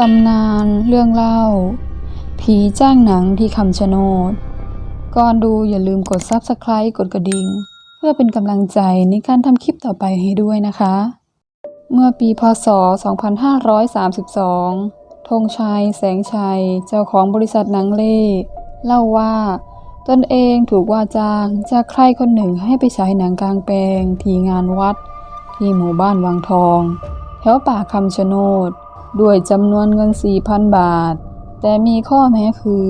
ตำนานเรื่องเล่า ผีจ้างหนังที่คำชะโนด ก่อนดูอย่าลืมกด Subscribe กดกระดิ่ง เพื่อเป็นกำลังใจในการทำคลิปต่อไปให้ด้วยนะคะ เมื่อปีพศ 2532 ธงชัย แสงชัย เจ้าของบริษัทหนังเล่ เล่าว่าตนเองถูกว่าจ้างจากใครคนหนึ่งให้ไปฉายหนังกลางแปลงที่งานวัด ที่หมู่บ้านวังทอง แถวป่าคำชะโนด ด้วยจำนวนเงิน 4,000 บาท แต่มีข้อแม้คือ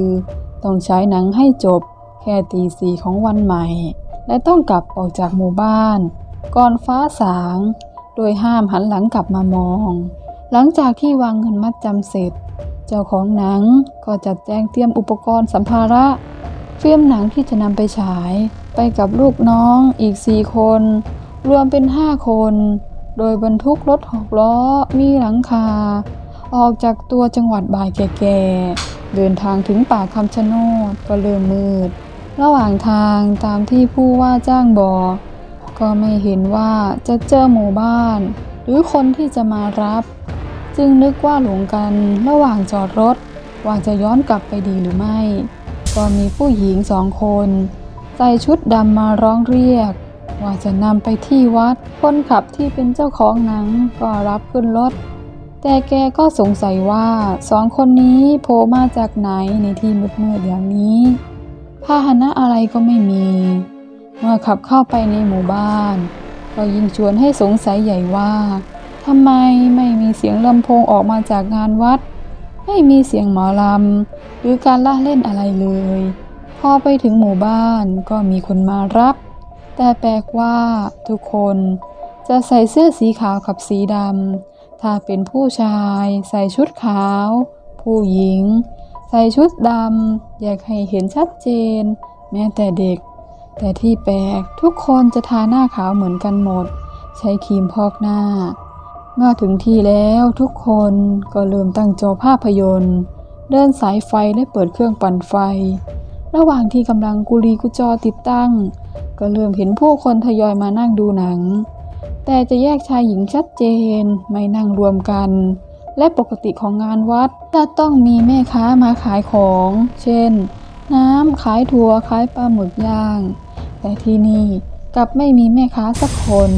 ต้องใช้หนังให้จบแค่ตีสี่ของวันใหม่ และต้องกลับออกจากหมู่บ้าน ก่อนฟ้าสาง โดยห้ามหันหลังกลับมามอง หลังจากที่วางเงินมัดจำเสร็จ เจ้าของหนังก็จัดแจงเตรียมอุปกรณ์สัมภาระเฟิล์มหนังที่จะนำไปฉายไปกับลูกน้องอีก4คน รวมเป็น5คน โดยบรรทุกรถหกล้อมีหลังคา ออกจากตัวจังหวัดบ่ายแก่ๆ เดินทางถึงป่าคำชะโนดก็เริ่มมืด ระหว่างทางตามที่ผู้ว่าจ้างบอก ก็ไม่เห็นว่าจะเจอหมู่บ้าน หรือคนที่จะมารับ จึงนึกว่าหลงกันระหว่างจอดรถ ว่าจะย้อนกลับไปดีหรือไม่ ก็มีผู้หญิงสองคน ใส่ชุดดำมาร้องเรียก ว่าจะนำไปที่วัดคนขับที่เป็นเจ้าของหนังก็รับขึ้นรถ แต่แกก็สงสัยว่าสองคนนี้โผล่มาจากไหนในที่มืดๆอย่างนี้พาหนะอะไรก็ไม่มี เมื่อขับเข้าไปในหมู่บ้าน ก็ยิ่งชวนให้สงสัยใหญ่ว่าทำไมไม่มีเสียงลำโพงออกมาจากงานวัด ไม่มีเสียงหมอลำ หรือการล่าเล่นอะไรเลย พอไปถึงหมู่บ้านก็มีคนมารับ แต่แปลกว่าทุกคนจะใส่เสื้อสีขาวกับสีดำ ถ้าเป็นผู้ชายใส่ชุดขาว ผู้หญิง ใส่ชุดดำอยากให้เห็นชัดเจน แม้แต่เด็ก แต่ที่แปลกทุกคนจะทาหน้าขาวเหมือนกันหมด ใช้ครีมพอกหน้า เมื่อถึงที่แล้วทุกคนก็เริ่มตั้งจอภาพยนตร์ เดินสายไฟและเปิดเครื่องปั่นไฟ ระหว่างที่กำลังกุลีกุจอติดตั้ง ก็เริ่มเห็นผู้คนทยอยมานั่งดูหนัง แต่จะแยกชายหญิงชัดเจนไม่นั่งรวมกัน และปกติของงานวัดจะต้องมีแม่ค้ามาขายของ เช่น น้ำขายถั่วขายปลาหมึกย่าง แต่ที่นี่กลับไม่มีแม่ค้าสักคน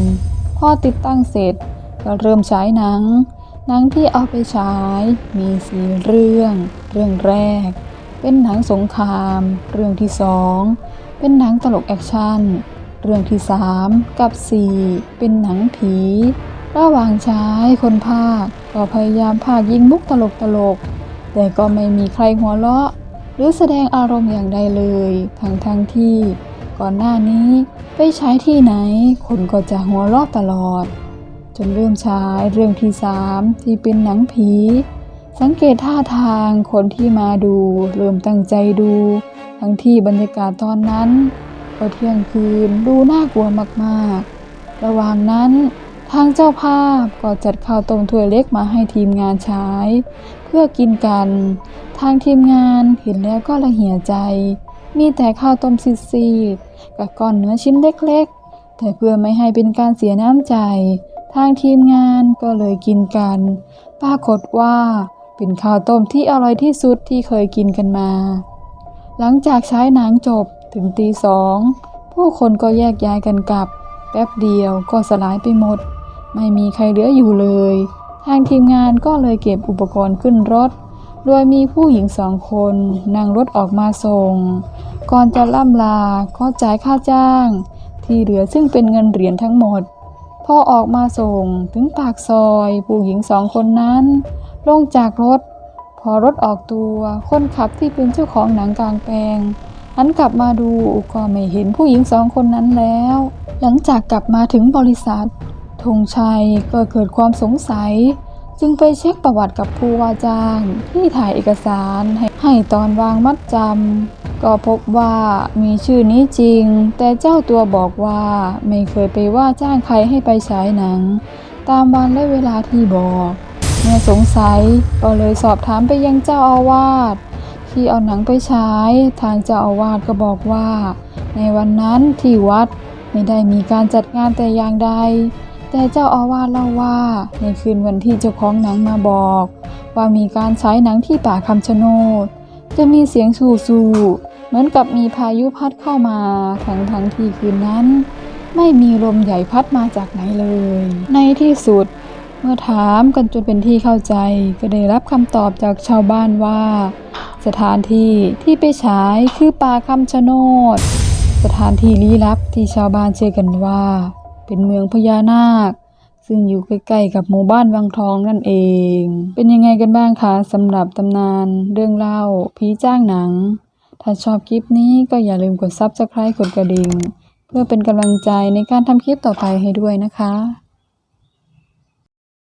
พอติดตั้งเสร็จก็เริ่มฉายหนัง หนังที่เอาไปฉายมีสีเรื่อง เรื่องแรก เป็นหนังสงคราม เรื่องที่สองเป็นหนังตลกแอคชั่น เรื่องที่สามกับสี่เป็นหนังผี ระหว่างฉายคนภาคก็พยายามภาคยิงมุกตลกตลกๆแต่ก็ไม่มีใครหัวเราะ หรือแสดงอารมณ์อย่างใดเลย ทั้งทั้งที่ ก่อนหน้านี้ไปใช้ที่ไหน คนก็จะหัวเราะตลอด จนเริ่มฉายเรื่องที่สามที่เป็นหนังผี สังเกตท่าทางคนที่มาดู เริ่มตั้งใจดู ทั้งที่บรรยากาศตอนนั้น ก็เที่ยงคืนดูน่ากลัวมากๆ ระหว่างนั้นทางเจ้าภาพก็จัดข้าวต้มถ้วยเล็กมาให้ทีมงานใช้ เพื่อกินกัน ทางทีมงานเห็นแล้วก็ละเหี่ยใจ มีแต่ข้าวต้มซีดๆกับก้อนเนื้อชิ้นเล็กๆ แต่เพื่อไม่ให้เป็นการเสียน้ำใจ ทางทีมงานก็เลยกินกัน ปรากฏว่าเป็นข้าวต้มที่อร่อยที่สุดที่เคยกินกันมา หลังจากใช้หนังจบ ถึงตีสองผู้คนก็แยกย้ายกันกลับ แป๊บเดียวก็สลายไปหมด ไม่มีใครเหลืออยู่เลย ทางทีมงานก็เลยเก็บอุปกรณ์ขึ้นรถ โดยมีผู้หญิงสองคนนั่งรถออกมาส่ง ก่อนจะล่ำลาก็จ่ายค่าจ้าง ที่เหลือซึ่งเป็นเงินเหรียญทั้งหมด พอออกมาส่งถึงปากซอย ผู้หญิงสองคนนั้น ลงจากรถ พอรถออกตัวคนขับที่เป็นเจ้าของหนังกลางแปลง หันกลับมาดูก็ไม่เห็นผู้หญิงสองคนนั้นแล้ว หลังจากกลับมาถึงบริษัทธงชัยก็เกิดความสงสัย จึงไปเช็คประวัติกับผู้ว่าจ้าง ที่ถ่ายเอกสารให้ให้ตอนวางมัดจำก็พบว่ามีชื่อนี้จริง แต่เจ้าตัวบอกว่าไม่เคยไปว่าจ้างใครให้ไปฉายหนัง ตามวันและเวลาที่บอกเมื่อสงสัยก็เลยสอบถามไปยังเจ้าอาวาส ที่เอาหนังไปฉายทางเจ้าอาวาสก็บอกว่า ในวันนั้นที่วัดไม่ได้มีการจัดงานแต่อย่างใด แต่เจ้าอาวาสเล่าว่า ในคืนวันที่เจ้าของหนังมาบอก ว่ามีการฉายหนังที่ป่าคำชะโนด จะมีเสียงสู่สู่เหมือนกับมีพายุพัดเข้ามาทั้งทั้งที่คืนนั้น ไม่มีลมใหญ่พัดมาจากไหนเลย ในที่สุด เมื่อถามกันจนเป็นที่เข้าใจ ก็ได้รับคำตอบจากชาวบ้านว่า สถานที่ที่ไปฉายคือป่าคำชะโนด สถานที่ลี้ลับที่ชาวบ้านเชื่อกันว่า เป็นเมืองพญานาค ซึ่งอยู่ใกล้ๆกับหมู่บ้านวังทองนั่นเอง เป็นยังไงกันบ้างคะสำหรับตำนานเรื่องเล่าผีจ้างหนัง ถ้าชอบคลิปนี้ก็อย่าลืมกด Subscribe กดกระดิ่ง เพื่อเป็นกำลังใจในการทำคลิปต่อไปให้ด้วยนะคะ